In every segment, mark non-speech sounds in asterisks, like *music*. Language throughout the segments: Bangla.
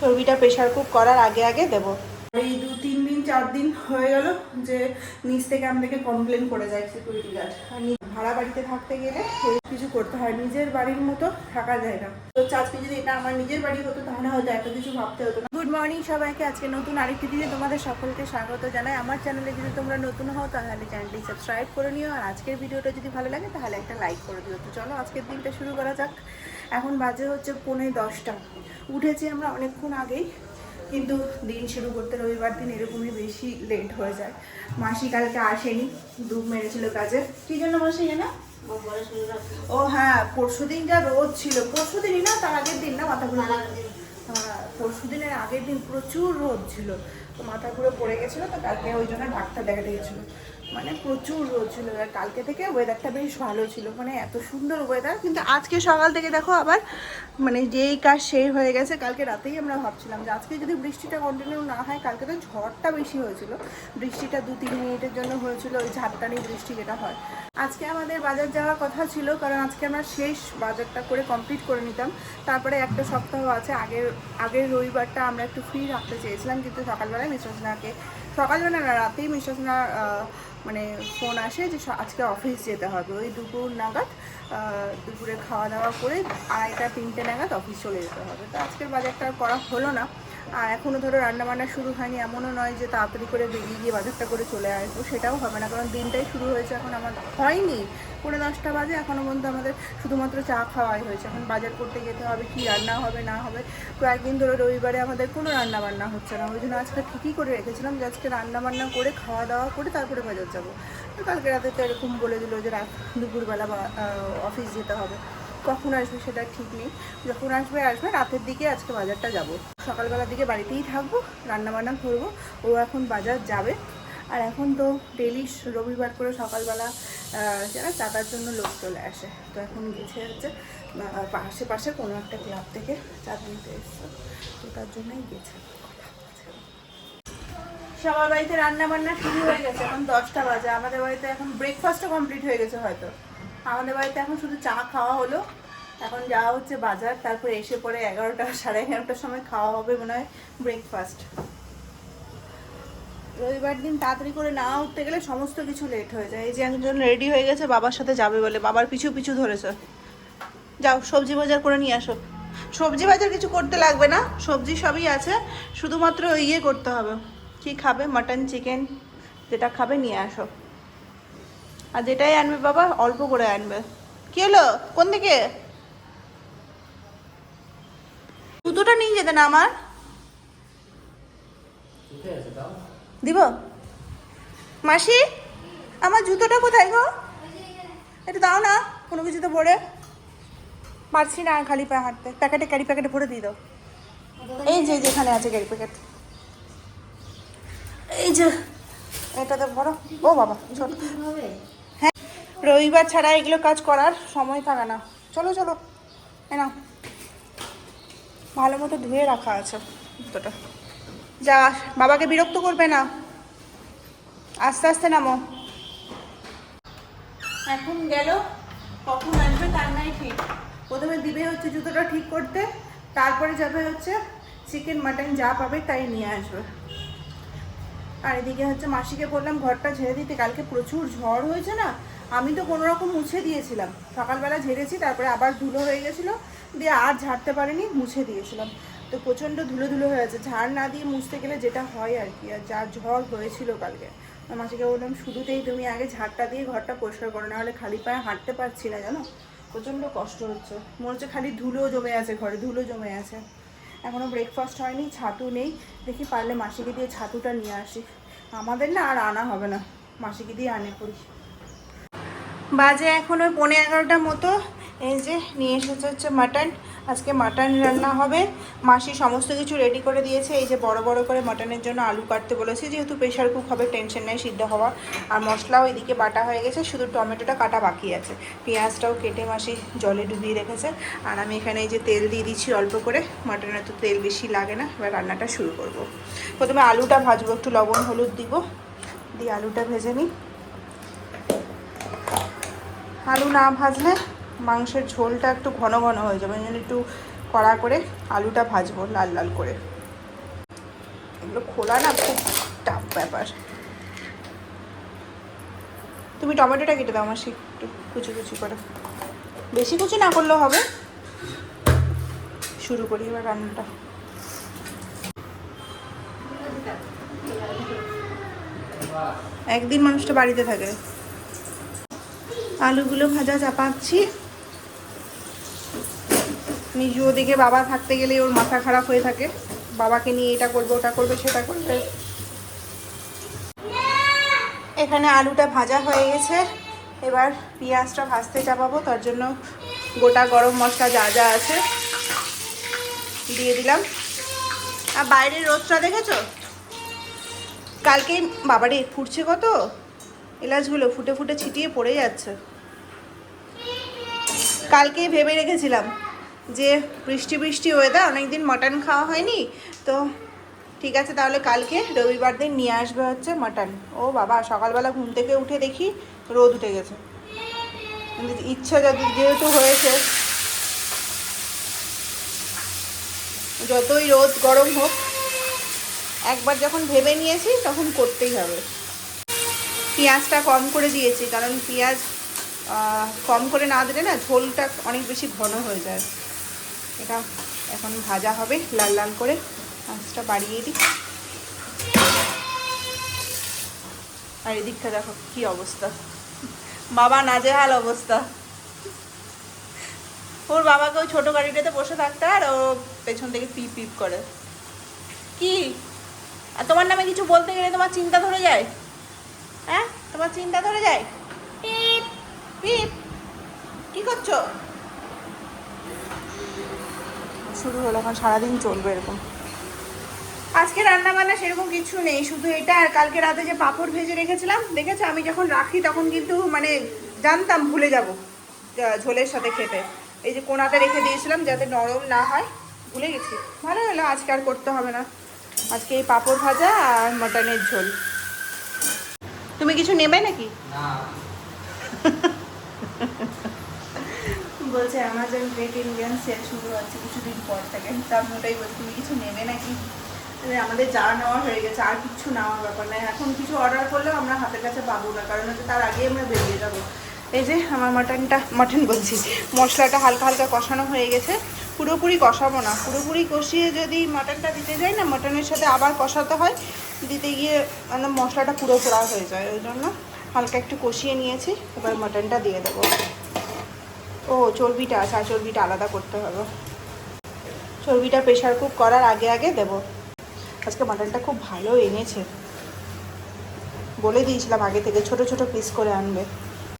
চর্বিটা প্রেশার কুক করার আগে আগে দেবো। এই দু তিন দিন চার দিন হয়ে গেল যে নিচ থেকে আমাদেরকে কমপ্লেন করে যায় সিকিউরিটি গার্ড আর ভাড়া বাড়িতে থাকতে গেলে কিছু করতে হয় নিজের বাড়ির মতো থাকা যায় না। তো আজকে যদি এটা আমার নিজের বাড়ি হতো তাহলে হয়তো এত কিছু ভাবতে হতো না। গুড মর্নিং সবাইকে আজকে নতুন আরেকটি দিনে তোমাদের সকলকে স্বাগত জানাই। আমার চ্যানেলে যদি তোমরা নতুন হও তাহলে চ্যানেলটি সাবস্ক্রাইব করে নিও। আর আজকের ভিডিওটা যদি ভালো লাগে তাহলে একটা লাইক করে দিও। তো চলো আজকের দিনটা শুরু করা যাক। এখন বাজে হচ্ছে পৌনে দশটা। উঠেছি আমরা অনেকক্ষণ আগেই, কিন্তু দিন শুরু করতে রবিবার দিন এরকমই বেশি লেট হয়ে যায়। মাসি কালকে আসেনি ডুব মেরেছিল কাজে। কি জন্য মাসি জানা? ও হ্যাঁ পরশু দিনটা রোদ ছিল। পরশু দিনই না, তার আগের দিন না মাথা ঘুরে পরশু দিনের আগের দিন প্রচুর রোদ ছিল। তো মাথা ঘুরে পড়ে গেছিল, তো কালকে ওই জন্য ডাক্তার দেখাতে গেছিল। মানে প্রচুর রোদ ছিল কালকে থেকে ওয়েদারটা বেশ ভালো ছিল মানে এত সুন্দর ওয়েদার কিন্তু আজকে সকাল থেকে দেখো আবার মানে যেই কাজ সেই হয়ে গেছে, কালকে রাতেই আমরা ভাবছিলাম যে আজকে যদি বৃষ্টিটা কন্টিনিউ না হয়, কালকে তো ঝড়টা বেশি হয়েছিল, বৃষ্টিটা দু তিন মিনিটের জন্য হয়েছিল, ওই ঝাপটানি বৃষ্টি যেটা হয়। আজকে আমাদের বাজার যাওয়ার কথা ছিল, কারণ আজকে আমরা শেষ বাজারটা করে কমপ্লিট করে নিতাম, তারপরে একটা সপ্তাহ আছে, আগের আগের রবিবারটা আমরা একটু ফ্রি রাখতে চেয়েছিলাম, কিন্তু সকালবেলায় মিশ্রসনাকে সকালবেলা না রাতেই মিশ্রসনা মানে ফোন আসে যে আজকে অফিস যেতে হবে। ওই দুপুর নাগাদ দুপুরে খাওয়া দাওয়া করে আড়াইটা, তিনটে নাগাদ অফিস চলে যেতে হবে। তো আজকের বাজারটা করা হলো না। আর এখনও ধরো রান্নাবান্না শুরু হয়নি, এমনও নয় যে তাড়াতাড়ি করে বেরিয়ে গিয়ে বাজারটা করে চলে আসব, সেটাও হবে না, কারণ দিনটাই শুরু হয়েছে এখন আমার, হয়নি। পৌনে দশটা বাজে এখনও পর্যন্ত আমাদের শুধুমাত্র চা খাওয়াই হয়েছে। এখন বাজার করতে যেতে হবে, কি রান্না হবে, না হবে, কয়েকদিন ধরে রবিবারে আমাদের কোনো রান্না বান্না হচ্ছে না। ওই জন্য আজকে ঠিকই করে রেখেছিলাম যে আজকে রান্না বান্না করে খাওয়া দাওয়া করে তারপরে বাজার যাব। তো কালকে রাতে তো এরকম বলে দিল যে রাত দুপুরবেলা অফিস যেতে হবে। কখন আসবে সেটা ঠিক নেই। যখন আসবে আসবে। রাতের দিকে আজকে বাজারটা যাব। সকালবেলার দিকে বাড়িতেই থাকব রান্না বান্না করব। ও এখন বাজার যাবে। আর এখন তো ডেলি রবিবার করে সকালবেলা যারা চাটার জন্য লোক চলে আসে। তো এখন গেছে হচ্ছে আশেপাশে কোনো একটা ক্লাব থেকে চা নিতে এসছে। তো তার জন্যই গেছে। সবার বাড়িতে রান্না বান্না শুরু হয়ে গেছে। এখন দশটা বাজে। আমাদের বাড়িতে এখন ব্রেকফাস্টও কমপ্লিট হয়ে গেছে হয়তো। আমাদের বাড়িতে এখন শুধু চা খাওয়া হলো। এখন যাওয়া হচ্ছে বাজার, তারপরে এসে পরে এগারোটা, সাড়ে এগারোটার সময় খাওয়া হবে মনে হয় ব্রেকফাস্ট রবিবার দিন তাড়াতাড়ি করে না উঠতে গেলে সমস্ত কিছু লেট হয়ে যায়। এই যে একজন রেডি হয়ে গেছে, বাবার সাথে যাবে বলে। বাবার পিছু পিছু ধরেছে। যাও, সবজি বাজার করে নিয়ে আসো। সবজি বাজার কিছু করতে লাগবে না। সবজি সবই আছে। শুধুমাত্র ইয়ে করতে হবে। কি খাবে? মাটন চিকেন যেটা খাবে নিয়ে আসো। আর যেটাই আনবে বাবা, অল্প করে আনবে। কি হলো? কোন দিকে? জুতোটা নিয়ে যেতে না আমার? দিব? মাসি, আমার জুতোটা কোথায় গো? এটা দাও না, কোনো কিছুতে ভরে। পারছি না খালি পায়ে হাঁটতে। প্যাকেটে ক্যারি প্যাকেটে ভরে দিয়ে দাও। এই যে যেখানে আছে ক্যারি প্যাকেট। এই যে, এটাতে ভরো। ও বাবা, ছোট। রবিবার ছাড়া এগুলো কাজ করার সময় থাকে না। চলো চলো। নাও। ভালো মতো ধুয়ে রাখা আছে জুতোটা। যা, বাবাকে বিরক্ত করবে না। আস্তে আস্তে নামো। এখন গেল কখন আসবে তার নাই ঠিক। প্রথমে দিবে হচ্ছে জুতোটা ঠিক করতে, তারপরে যাবে হচ্ছে চিকেন, মাটন যা পাবে তাই নিয়ে আসবে। আর এদিকে হচ্ছে মাসিকে বললাম, ঘরটা ঝেড়ে দিতে, কালকে প্রচুর ঝড় হয়েছে না আমি তো কোনো রকম মুছে দিয়েছিলাম। সকালবেলা ঝেড়েছি, তারপরে আবার ধুলো হয়ে গেছিল, দিয়ে আর ঝাড়তে পারিনি, মুছে দিয়েছিলাম। তো প্রচণ্ড ধুলো ধুলো হয়ে আছে, ঝাড় না দিয়ে মুছতে গেলে যেটা হয় আর কি, আর যা ঝড় হয়েছিল কালকে। মাসিকে বললাম, শুরুতেই তুমি আগে ঝাড়টা দিয়ে ঘরটা পরিষ্কার করো, না হলে খালি পায়ে হাঁটতে পারছি না, জানো? প্রচণ্ড কষ্ট হচ্ছে। মনে হচ্ছে খালি ধুলো জমে আছে ঘরে, ধুলো জমে আছে। এখনও ব্রেকফাস্ট হয়নি, ছাতু নেই। দেখি পারলে মাসিকে দিয়ে ছাতুটা নিয়ে আসি। আমাদের না আর আনা হবে না, মাসিকে দিয়ে আনে করি। বাজে এখন ওই পৌনে এগারোটার মতো। এই যে নিয়ে এসেছে হচ্ছে মাটন আজকে মাটন রান্না হবে। মাসি সমস্ত কিছু রেডি করে দিয়েছে। এই যে বড় বড় করে মাটনের জন্য আলু কাটতে বলেছে। যেহেতু প্রেশার কুক হবে টেনশন নেই, সিদ্ধ হওয়া। আর মশলাও এদিকে বাটা হয়ে গেছে। শুধু টমেটোটা কাটা বাকি আছে। পেঁয়াজটাও কেটে মাসি জলে ডুবিয়ে রেখেছে। আর আমি এখানে এই যে তেল দিয়ে দিচ্ছি অল্প করে। মাটনে তো তেল বেশি লাগে না। এবার রান্নাটা শুরু করব। প্রথমে আলুটা ভাজবো। একটু লবণ, হলুদ দিব। দিয়ে আলুটা ভেজে নিই। আলু না ভাজলে মাংসের ঝোলটা একটু ঘন ঘন হয়ে যাবে, ওই জন্য একটু কড়া করে আলুটা ভাজবো লাল লাল করে। এগুলো খোলা না খুব টাফ ব্যাপার। তুমি টমেটোটা কেটে দাও মাসি, একটু কুচি কুচি করে। বেশি কুচি না করলেও হবে। শুরু করি এবার রান্নাটা। একদিন মানুষটা বাড়িতে থাকে। আলুগুলো ভাজা চাপাচ্ছি। নিজু ওদিকে বাবা থাকতে গেলে ওর মাথা খারাপ হয়ে থাকে। বাবাকে নিয়ে এটা করবে, ওটা করবে, সেটা করবে। এখানে আলুটা ভাজা হয়ে গেছে। এবার পেঁয়াজটা ভাজতে চাপাবো, তার জন্য গোটা গরম মশলা যা যা আছে দিয়ে দিলাম। আর বাইরের রোদটা দেখেছ? কালকে বাবারে ফুটছে কত? এলাচগুলো ফুটে ফুটে ছিটিয়ে পড়ে যাচ্ছে। কালকে ভেবে রেখেছিলাম যে বৃষ্টি বৃষ্টি ওয়েদার অনেকদিন মটন খাওয়া হয়নি, তো ঠিক আছে তাহলে কালকে রবিবার দিন নিয়ে আসবে হচ্ছে মটন ও বাবা, সকালবেলা ঘুম থেকে উঠে দেখি রোদ উঠে গেছে। ইচ্ছা যদি যেহেতু হয়েছে, যতই রোদ গরম হোক, একবার যখন ভেবে নিয়েছি তখন করতেই হবে। পেঁয়াজটা কম করে দিয়েছি, কারণ পেঁয়াজ কম করে না দিলে না ঝোলটা অনেক বেশি ঘন হয়ে যায়। এটা এখন ভাজা হবে, লাল লাল করে। আঁচটা বাড়িয়ে দিই। আর এদিকটা দেখো কি অবস্থা। বাবা নাজেহাল অবস্থা। ওর বাবাকে ওই ছোটো গাড়িটাতে বসে থাকতে আর ও পেছন থেকে পিপ পিপ করে। কি? আর তোমার নামে কিছু বলতে গেলে তোমার চিন্তা ধরে যায়? হ্যাঁ? তোমার চিন্তা ধরে যায়? পিপ কি করছ? শুরু হলো এখন সারাদিন চলবে এরকম। আজকে রান্না বান্না সেরকম কিছু নেই শুধু এটা আর কালকে রাতে যে পাঁপড় ভেজে রেখেছিলাম দেখেছ? আমি যখন রাখি তখন কিন্তু মানে জানতাম ভুলে যাব ঝোলের সাথে খেতে। এই যে কোনাতে রেখে দিয়েছিলাম যাতে নরম না হয় ভুলে গেছি। ভালো হলো আজকে আর করতে হবে না। আজকে এই পাঁপড় ভাজা আর মটনের ঝোল। তুমি কিছু নেবে নাকি? *laughs* বলছে অ্যামাজন গ্রেট ইন্ডিয়ান সেল শুরু হচ্ছে কিছুদিন পর থেকে। তা আমি ওটাই বলছি, তুমি কিছু নেবে নাকি? আমাদের যা নেওয়া হয়ে গেছে, আর কিছু নেওয়ার ব্যাপার নাই। এখন কিছু অর্ডার করলেও আমরা হাতের কাছে পাবো না, কারণ হচ্ছে তার আগেই আমরা বেরিয়ে যাব। এই যে আমার মাটনটা, মাটন বলছি, মশলাটা হালকা হালকা কষানো হয়ে গেছে। পুরোপুরি কষাবো না, পুরোপুরি কষিয়ে যদি মাটনটা দিতে যাই না, মাটনের সাথে আবার কষাতে হয়, দিতে গিয়ে মানে মশলাটা পুরো পোড়া হয়ে যায়, ওই জন্য হালকা একটু কষিয়ে নিয়েছি, এবার মাটনটা দিয়ে দেবো। ও, চর্বিটা আছে চর্বিটা আলাদা করতে হবে। চর্বিটা প্রেশার কুক করার আগে আগে দেবো। আজকে মাটনটা খুব ভালো এনেছে। বলে দিয়েছিলাম আগে থেকে, ছোট ছোট পিস করে আনবে।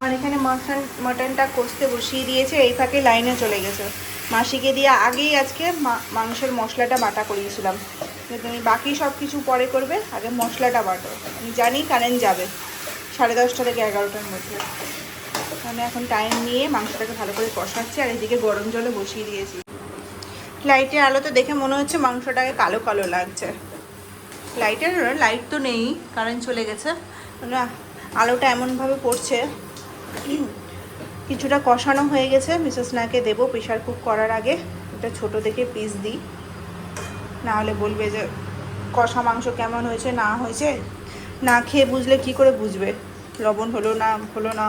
আর এখানে মাটন মাটনটা কষতে বসিয়ে দিয়েছে, এই ফাঁকে লাইনে চলে গেছে। মাসিকে দিয়ে আগেই আজকে মাংসের মশলাটা বাটা করিয়েছিলাম। তুমি বাকি সব কিছু পরে করবে, আগে মশলাটা বাটো। আমি জানি কারেন্ট যাবে। সাড়ে দশটা থেকে এগারোটার মধ্যে। আমি এখন টাইম নিয়ে মাংসটাকে ভালো করে কষাচ্ছি আর এদিকে গরম জলে বসিয়ে দিয়েছি। লাইটের আলোতে দেখে মনে হচ্ছে মাংসটাকে কালো কালো লাগছে। লাইটের লাইট তো নেই কারেন্ট চলে গেছে। না, আলোটা এমনভাবে পড়ছে। কিছুটা কষানো হয়ে গেছে। মিসেস নাকে দেবো প্রেশার কুক করার আগে। এটা ছোট দেখে পিস দিই। না হলে বলবে যে কষা মাংস কেমন হয়েছে, না হয়েছে। না খেয়ে বুঝলে কি করে বুঝবে? লবণ হলো না হলো না,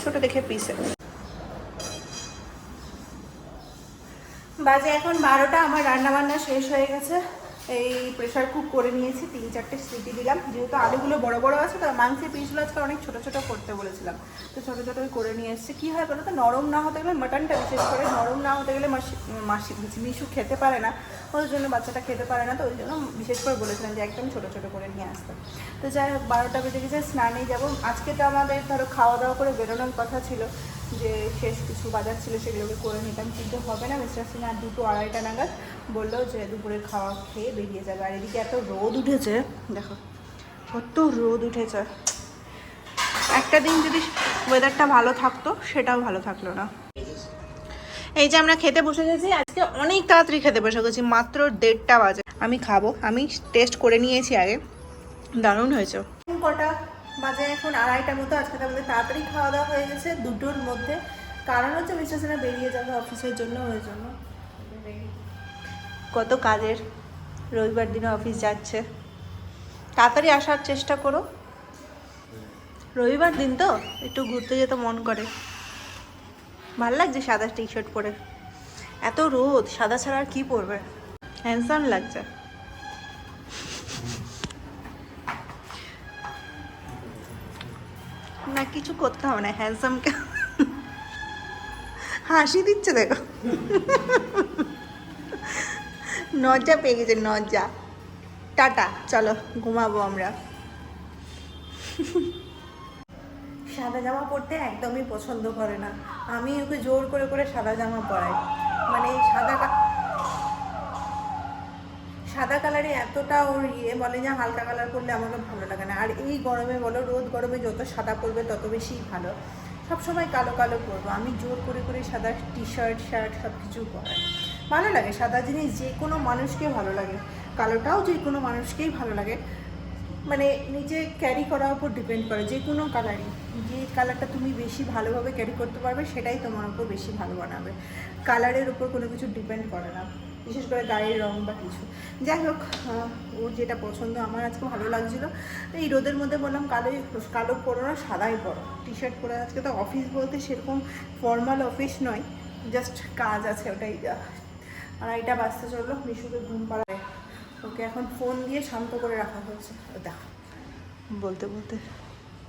ছোট দেখে পিসে বাজে এখন বারোটা, আমার রান্না বান্না শেষ হয়ে গেছে। এই প্রেশার কুক করে নিয়েছি, তিন চারটে সিটি দিলাম। যেহেতু আলুগুলো বড় বড় আছে, তো মাংসের পিসগুলো আজকে অনেক ছোটো ছোটো করতে বলেছিলাম। তো ছোটো ছোটোই করে নিয়ে এসেছি। কী হয় বলো তো নরম না হতে গেলে মাটনটা বিশেষ করে, নরম না হতে গেলে মাসি মাসি মিশু খেতে পারে না। ওই জন্য বাচ্চাটা খেতে পারে না, তো ওই জন্য বিশেষ করে বলেছিলাম যে একদম ছোটো ছোটো করে নিয়ে আসতে। তো যাই হোক, বারোটা বেজে গেছে স্নানে যাব। আজকে তো আমাদের ধরো খাওয়া দাওয়া করে বেরোনোর কথা ছিল। যে শেষ কিছু বাজার ছিল সেগুলোকে করে নিতাম, কিন্তু হবে না। মিস্টার সিং আর দুটো আড়াইটা নাগাদ বলল যে, দুপুরের খাওয়া খেয়ে বেরিয়ে যাবে। আর এদিকে এত রোদ উঠেছে, দেখো, কত রোদ উঠেছে। একটা দিন যদি ওয়েদারটা ভালো থাকতো, সেটাও ভালো থাকল না। এই যে আমরা খেতে বসে গেছি, আজকে অনেক তাড়াতাড়ি খেতে বসে গেছি, মাত্র দেড়টা বাজে। আমি খাব, আমি টেস্ট করে নিয়েছি আগে। দারুণ হয়েছে। কটা? বাজে এখন আড়াইটার মতো, আজকে আমাদের তাড়াতাড়ি খাওয়া দাওয়া হয়ে গেছে দুটোর মধ্যে। কারণ হচ্ছে মিস্টার সেনা বেরিয়ে যাবে অফিসের জন্য, ওই জন্য। কত কাজের, রবিবার দিনে অফিস যাচ্ছে। তাড়াতাড়ি আসার চেষ্টা করো। রবিবার দিন তো, একটু ঘুরতে যেতে মন করে। ভালো লাগছে সাদা টি শার্ট পরে। এত রোদ, সাদা ছাড়া আর কী পরবে? হ্যান্ডসাম লাগছে। না, কিছু করতে হবে না হ্যান্ডসামকে হাসি দিচ্ছে দেখো। নজা পেয়ে গেছে, নজা। টাটা, চলো, ঘুমাবো আমরা। সাদা জামা পরতে একদমই পছন্দ করে না। আমি ওকে জোর করে করে সাদা জামা পরাই। মানে সাদা সাদা কালারে এতটা ওর ইয়ে বলে যে হালকা কালার করলে আমাকে ভালো লাগে না। আর এই গরমে বলো, রোদ গরমে যত সাদা পরবে তত বেশি ভালো। সব সময় কালো কালো পরবো। আমি জোর করে করে সাদা টি শার্ট শার্ট সব কিছু পরাই। ভালো লাগে, সাদা জিনিস যে কোনো মানুষকে ভালো লাগে। কালোটাও যে কোনো মানুষকেই ভালো লাগে। মানে নিজে ক্যারি করার উপর ডিপেন্ড করে, যে কোনো কালারই যে কালারটা তুমি বেশি ভালোভাবে ক্যারি করতে পারবে, সেটাই তোমার উপর বেশি ভালো বানাবে। কালারের উপর কোনো কিছু ডিপেন্ড করে না। বিশেষ করে গায়ের রং বা কিছু। যাই হোক ওর যেটা পছন্দ আমার আজকে ভালো লাগছিল। এই রোদের মধ্যে বললাম কালো কালো পরো না সাদাই পরো। টি শার্ট পরে আজকে তো অফিস বলতে সেরকম ফর্মাল অফিস নয় জাস্ট কাজ আছে ওটাই যা। আর এটা বাঁচতে চলল মিশুকে ঘুম পাড়ায়। ওকে এখন ফোন দিয়ে শান্ত করে রাখা হয়েছে। ও দেখো বলতে বলতে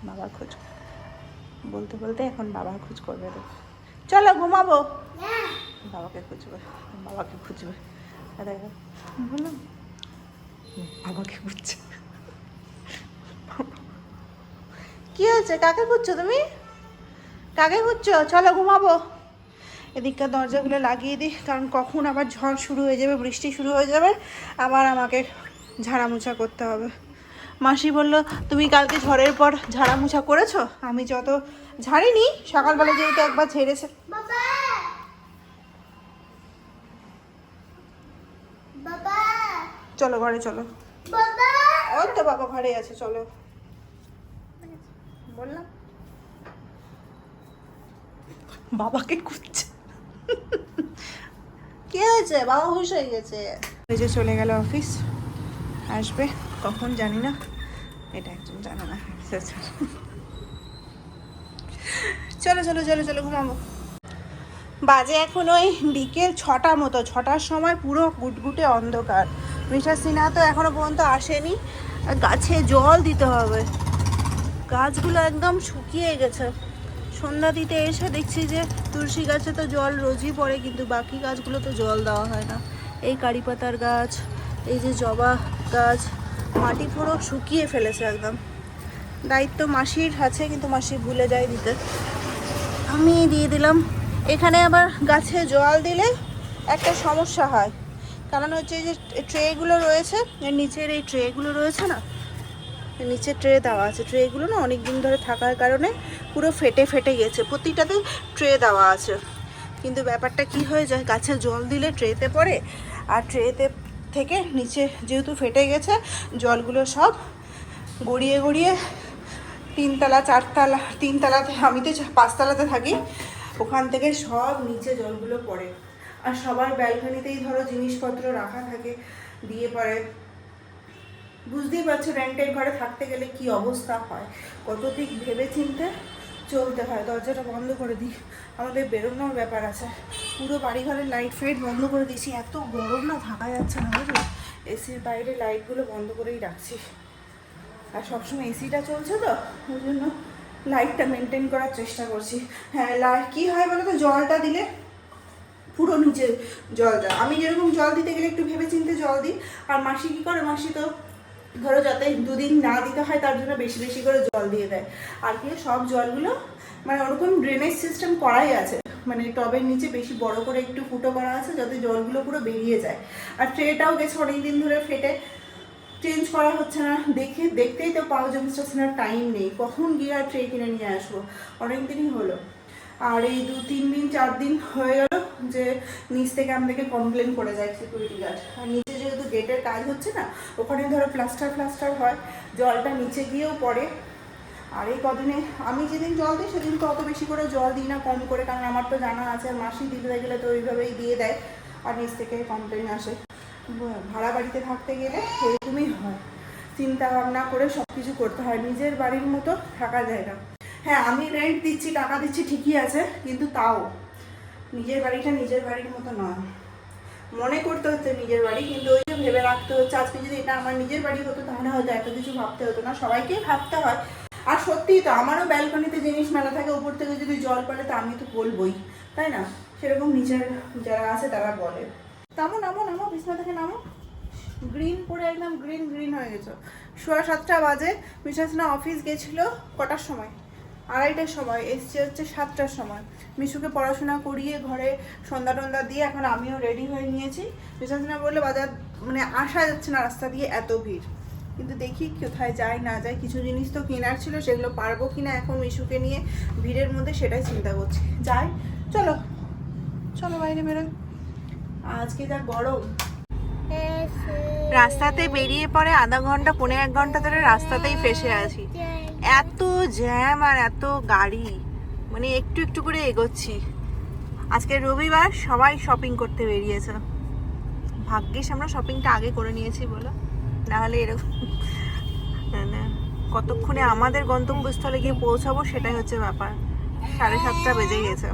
বাবার খোঁজ। বলতে বলতে এখন বাবার খোঁজ করবে চলো ঘুমাবো। বাবাকে খুঁজবে বাবাকে খুঁজবে। দেখো। বললাম বাবাকে খুঁজছে। কি হয়েছে? কাকে খুঁজছো তুমি? কাকে খুঁজছো? চলো ঘুমাবো। এদিককার দরজাগুলো লাগিয়ে দিই, কারণ কখন আবার ঝড় শুরু হয়ে যাবে, বৃষ্টি শুরু হয়ে যাবে, আবার আমাকে ঝাড়ামোছা করতে হবে। মাসি বলল, তুমি কালকে ঝড়ের পর ঝাড়ামোছা করেছ? আমি যত ঝাড়িনি, সকালবেলা যেহেতু একবার ঝেড়েছে। চলো ঘরে চলো। বাবা। ওই তো বাবা ঘরে আছে চলো। বললাম। বাবাকে খুঁজছে। কে হয়েছে? বাবা হুশ হয়ে গেছে। এই যে চলে গেল অফিস আসবে। কখন জানি না। এটা একদম জানে না। চলো চলো চলো চলো ঘুমাবো। বাজে এখন ওই বিকেল ছটা মতো। ছটার সময় পুরো গুটগুটে অন্ধকার। মিঠা সিনহা তো এখনও পর্যন্ত আসেনি। গাছে জল দিতে হবে। গাছগুলো একদম শুকিয়ে গেছে। সন্ধ্যা দিতে এসে দেখছি যে তুলসী গাছে তো জল রোজই পড়ে, কিন্তু বাকি গাছগুলো তো জল দেওয়া হয় না। এই কারি পাতার গাছ, এই যে জবা গাছ, মাটি পুরো শুকিয়ে ফেলেছে একদম। দায়িত্ব মাসির আছে, কিন্তু মাসি ভুলে যায় দিতে। আমি দিয়ে দিলাম। এখানে আবার গাছে জল দিলে একটা সমস্যা হয়। কারণ হচ্ছে এই যে ট্রেগুলো রয়েছে, এর নিচের এই ট্রেগুলো রয়েছে না নিচে ট্রে দেওয়া আছে। ট্রেগুলো না অনেক দিন ধরে থাকার কারণে পুরো ফেটে ফেটে গেছে। প্রতিটাতে ট্রে দেওয়া আছে। কিন্তু ব্যাপারটা কি হয়ে যায়, গাছে জল দিলে ট্রেতে পড়ে, আর ট্রেতে থেকে নিচে যেহেতু ফেটে গেছে, জলগুলো সব গড়িয়ে গড়িয়ে তিনতলা, চারতলা, তিনতলাতে, আমি তো পাঁচতলাতে থাকি, ওখান থেকে সব নিচে জলগুলো পড়ে। আর সবার ব্যালকনিতেই ধরো জিনিসপত্র রাখা থাকে, দিয়ে পরে বুঝতেই পারছ রেন্টের ঘরে থাকতে গেলে কি অবস্থা হয়। কত দিক ভেবে চিনতে চলতে হয়। দরজাটা বন্ধ করে দিই। আমাদের বেরোনোর ব্যাপার আছে। পুরো বাড়ি ঘরের লাইট ফাইট বন্ধ করে দিয়েছি। এত গরম না, থাকা যাচ্ছে না, বুঝলি? এসির বাইরে লাইটগুলো বন্ধ করেই রাখছি। আর সবসময় এসিটা চলছে তো, ওই জন্য লাইটটা মেনটেন করার চেষ্টা করছি। হ্যাঁ লাইট কী হয় বলো তো জলটা দিলে পুরো নিচে জল যায় আমি যেরকম জল দিতে গেলে একটু ভেবে চিনতে জল দিই, আর মাসি কী করে, মাসি তো ধরো যাতে দুদিন না দিতে হয়, তার জন্য বেশি বেশি করে জল দিয়ে দেয়। আর কি, সব জলগুলো মানে ওরকম ড্রেনেজ সিস্টেম করাই আছে। মানে টবের নিচে বেশি বড় করে একটু ফুটো করা আছে, যাতে জলগুলো পুরো বেরিয়ে যায়। আর ট্রেটাও গেছে অনেক দিন ধরে ফেটে। চেঞ্জ করা হচ্ছে না। দেখে, দেখতেই তো পাওয়া যাচ্ছে টাইম নেই। কখন গিয়ে আর ট্রে কিনে নিয়ে আসব? অনেক দিনই হলো। আর এই দু তিন দিন, চার দিন হয়ে গেল যে নিচ থেকে আমাদেরকে কমপ্লেন করে যায় সিকিউরিটি গার্ড আর নিচে যেহেতু গেটের কাজ হচ্ছে না, ওখানে ধরো প্লাস্টার প্লাস্টার হয়, জলটা নিচে গিয়েও পড়ে। আর এই কদিনে আমি যেদিন জল দিই, সেদিন তো অত বেশি করে জল দিই না, কম করে, কারণ আমার তো জানা আছে, আর মাসি দিতে গেলে তো ওইভাবেই দিয়ে দেয়, আর নিচ থেকে কমপ্লেন আসে। ভাড়া বাড়িতে থাকতে গেলে এরকমই হয়। চিন্তা ভাবনা করে সব কিছু করতে হয়, নিজের বাড়ির মতো থাকা যায় না হ্যাঁ আমি রেন্ট দিচ্ছি, টাকা দিচ্ছি, ঠিকই আছে, কিন্তু তাও। নিজের বাড়িটা নিজের বাড়ির মতো নয়। মনে করতে হচ্ছে নিজের বাড়ি, কিন্তু ওই যে ভেবে রাখতে হচ্ছে, আজকে যদি এটা আমার নিজের বাড়ি হতো, তাহলে হয়তো এত কিছু ভাবতে হতো না। সবাইকেই ভাবতে হয়। আর সত্যিই তো, আমারও ব্যালকনিতে জিনিস মেলা থাকে, উপর থেকে যদি জল পড়ে, তা আমি তো বলবোই, তাই না? সেরকম নিচের যারা আছে, তারা বলে। নামো নামো নামো, বিছনা থেকে নামো। গ্রিন পরে একদম গ্রিন গ্রিন হয়ে গেছো। সোয়া সাতটা বাজে, মিশাসনা অফিস গেছিল কটার সময়? আড়াইটার সময় এসছে হচ্ছে সাতটার সময়। মিশুকে পড়াশোনা করিয়ে ঘরে সন্ধ্যা টন্দা দিয়ে এখন আমিও রেডি হয়ে নিয়েছি। মিশাসনা বললে বাজার মানে আসা যাচ্ছে না রাস্তা দিয়ে এত ভিড়। কিন্তু দেখি কোথায় যায় না যায় কিছু জিনিস তো কেনার ছিল সেগুলো পারব কিনা এখন মিশুকে নিয়ে ভিড়ের মধ্যে সেটাই চিন্তা করছি। যাই চলো চলো বাইরে বেরোই। আজকে যা গরম। রাস্তাতে বেরিয়ে পরে আধা ঘণ্টা পনেরো এক ঘণ্টা ধরে রাস্তাতেই ফেসে আছি। এত জ্যাম আর এত গাড়ি। মানে একটু একটু করে এগোচ্ছি। আজকে রবিবার সবাই শপিং করতে বেরিয়েছে। ভাগ্যিস আমরা শপিংটা আগে করে নিয়েছি বলো। নাহলে এরকম *laughs* কতক্ষণে আমাদের গন্তব্যস্থলে গিয়ে পৌঁছাবো সেটাই হচ্ছে ব্যাপার। সাড়ে সাতটা বেজে গেছে।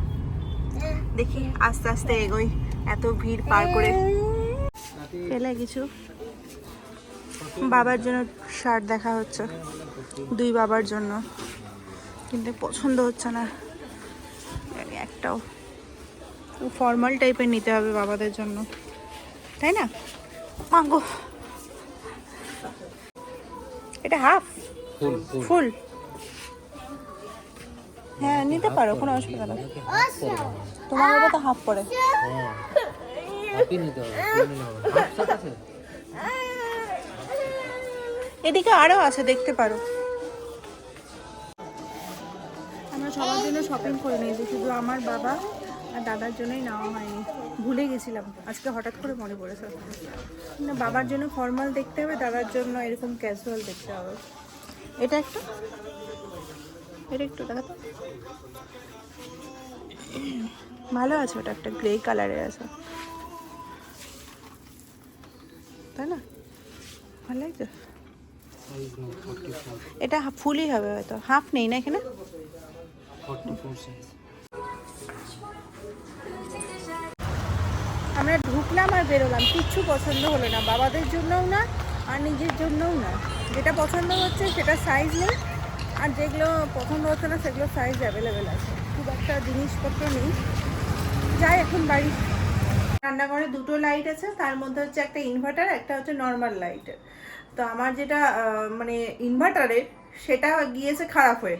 দেখি আস্তে আস্তে এগোই। এত ভিড় পার করে। পেলে কিছু। বাবার জন্য শার্ট দেখা হচ্ছে। দুই বাবার জন্য। কিন্তু পছন্দ হচ্ছে না। একটাও। ফর্মাল টাইপের নিতে হবে বাবাদের জন্য। তাই না? মাগো এটা হাফ ফুল হ্যাঁ নিতে পারো কোনো অসুবিধা নেই। তোমার বাবা তো হাফ পরে হাফই নিতে হবে ফুল নিলে হবে হাফ শার্ট আছে এদিকে আরও আছে, দেখতে পারো। আমরা সবার জন্য শপিং করে নিয়েছি, শুধু আমার বাবা আর দাদার জন্যই নেওয়া হয়নি। ভুলে গেছিলাম, আজকে হঠাৎ করে মনে পড়েছে। না, বাবার জন্য ফর্মাল দেখতে হবে, দাদার জন্য এরকম ক্যাজুয়াল দেখতে হবে। এটা একটু? এটা একটু দেখাতো। ভালো আছে ওটা, একটা গ্রে কালারের আছে। তাই না? ভালো লাগছে? সাইজ নো 44 এটা ফুলই হবে হয়তো। হাফ নেই না এখানে? আমরা ঢুকলাম আর বেরোলাম। কিচ্ছু পছন্দ হলো না। বাবাদের জন্যও না, আর নিজের জন্যও না। যেটা পছন্দ হচ্ছে সেটা সাইজ নেই, আর যেগুলো পছন্দ হচ্ছে না সেগুলো সাইজ অ্যাভেলেবেল আছে। খুব একটা জিনিসপত্র নেই। যাই, এখন বাড়ি। রান্নাঘরে দুটো লাইট আছে, তার মধ্যে হচ্ছে একটা ইনভার্টার একটা হচ্ছে নর্মাল লাইটের তো আমার যেটা মানে ইনভার্টারের সেটা গিয়েছে খারাপ হয়ে।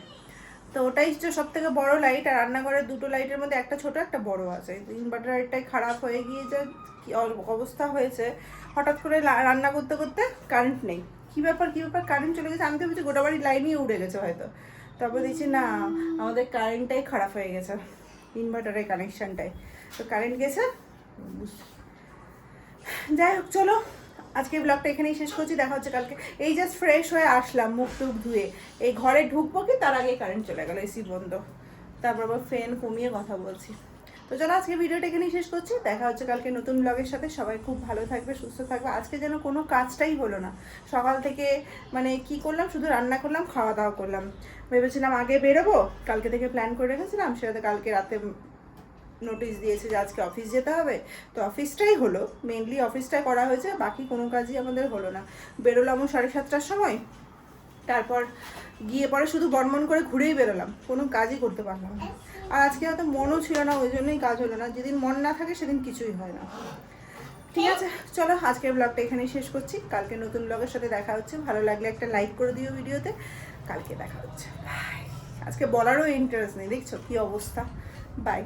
তো ওটাই হচ্ছে সব থেকে বড়ো লাইট আর রান্নাঘরের দুটো লাইটের মধ্যে একটা ছোট একটা বড় আছে। ইনভার্টারটাই খারাপ হয়ে গিয়ে যা অবস্থা হয়েছে। হঠাৎ করে রান্না করতে করতে কারেন্ট নেই। কি ব্যাপার কি ব্যাপার? কারেন্ট চলে গেছে। আমি তো ভেবেছি গোটা বাড়ির লাইনই উড়ে গেছে হয়তো। তারপর দেখছি না, আমাদের কারেন্টটাই খারাপ হয়ে গেছে ইনভার্টারের কানেকশনটাই তো কারেন্ট গেছে যাই হোক, চলো। আজকে ব্লগটা এখানেই শেষ করছি, দেখা হচ্ছে কালকে। এই জাস্ট ফ্রেশ হয়ে আসলাম, মুখ টুক ধুয়ে। এই ঘরে ঢুকবো কি, তার আগে কারেন্ট চলে গেল এসি বন্ধ। তারপর আবার ফ্যান কমিয়ে কথা বলছি। তো চলো, আজকে ভিডিওটা এখানেই শেষ করছি। দেখা হচ্ছে কালকে নতুন ব্লগের সাথে। সবাই খুব ভালো থাকবে, সুস্থ থাকবে। আজকে যেন কোনো কাজটাই হলো না। সকাল থেকে মানে কি করলাম, শুধু রান্না করলাম, খাওয়া দাওয়া করলাম। ভেবেছিলাম আগে বেরোবো, কালকে থেকে প্ল্যান করে রেখেছিলাম, সেটাতে কালকে রাতে নোটিশ দিয়েছে যে আজকে অফিস যেতে হবে। তো অফিসটাই হলো মেনলি অফিসটাই করা হয়েছে, বাকি কোনো কাজই আমাদের হলো না। বেরোলামও সাড়ে সাতটার সময়, তারপর গিয়ে পরে শুধু বর্মন করে ঘুরেই বেরোলাম, কোনো কাজই করতে পারলাম না। আর আজকে হয়তো মনও ছিল না, ওই জন্যই কাজ হলো না। যেদিন মন না থাকে সেদিন কিছুই হয় না। ঠিক আছে, চলো আজকের ব্লগটা এখানেই শেষ করছি। কালকে নতুন ব্লগের সাথে দেখা হচ্ছে। ভালো লাগলে একটা লাইক করে দিও ভিডিওতে। কালকে দেখা হচ্ছে। আজকে বলারও ইন্টারেস্ট নেই, দেখছ কি অবস্থা? বাই